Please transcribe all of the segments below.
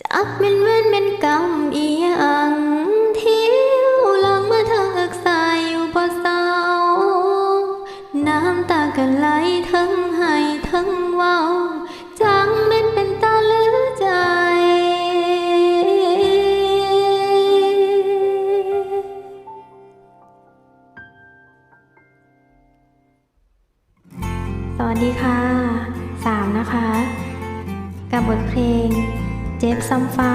จักเป็นเว้นเป็นกรรมอีหยังที่หลังมาทางเอิกสายอยู่บ่เศร้าน้ำตากันไหลทั้งให้ทั้งเว้าจังแม่นเป็นตาเหลือใจ สวัสดีค่ะ สามนะคะ กับบทเพลง เจ็บซ้ำฟ้า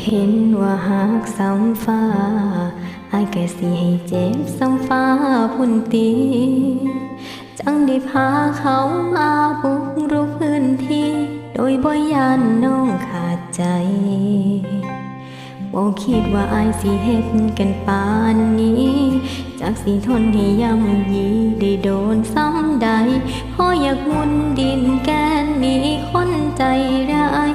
เห็นว่าหากซ้ำฟ้าอายก็สิให้เจ็บซ้ำฟ้าพุ่นตีจังได้พาเขามาบุกรุกพื้นที่ โดยบ่ยานน้องขาดใจ บ่คิดว่าอายสิเฮ็ดกันปานนี้ จากสิทนให้ย่ำยีได้โดนซ้ำใดพออยากหมุนดินแกนหนี้คนใจร้าย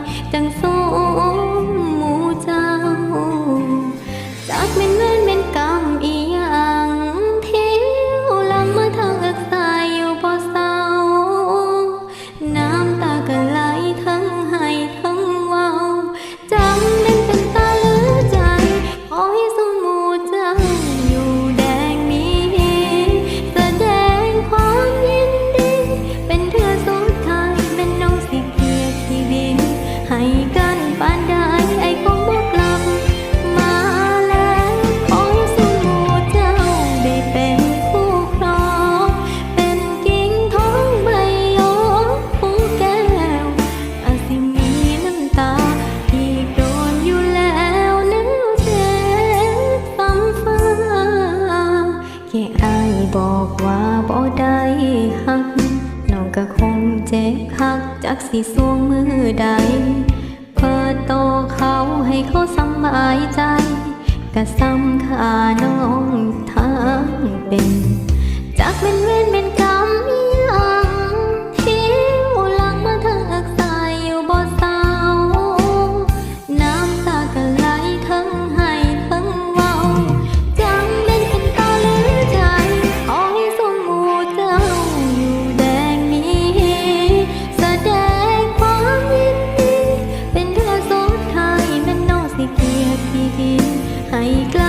ปานใดไอ้คงบอกกลับ มาแล้วขอให้สมมูเจ้าได้เป็นคู่ครอง เป็นกิ่งท้องใบโยผู้แก้วอาจสิมีน้ำตา ที่โดนอยู่แล้วน้ำเจ็บซ้ำฟ้าแค่อายบอกว่าบ่ได้หักน้องก็คงเจ็บคักจากสิสวงมือใด เพื่อโตเขาให้เขาสบายใจกะซ้ำขาน้องทั้งเป็น จากเป็นเวรเป็น ม่น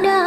đã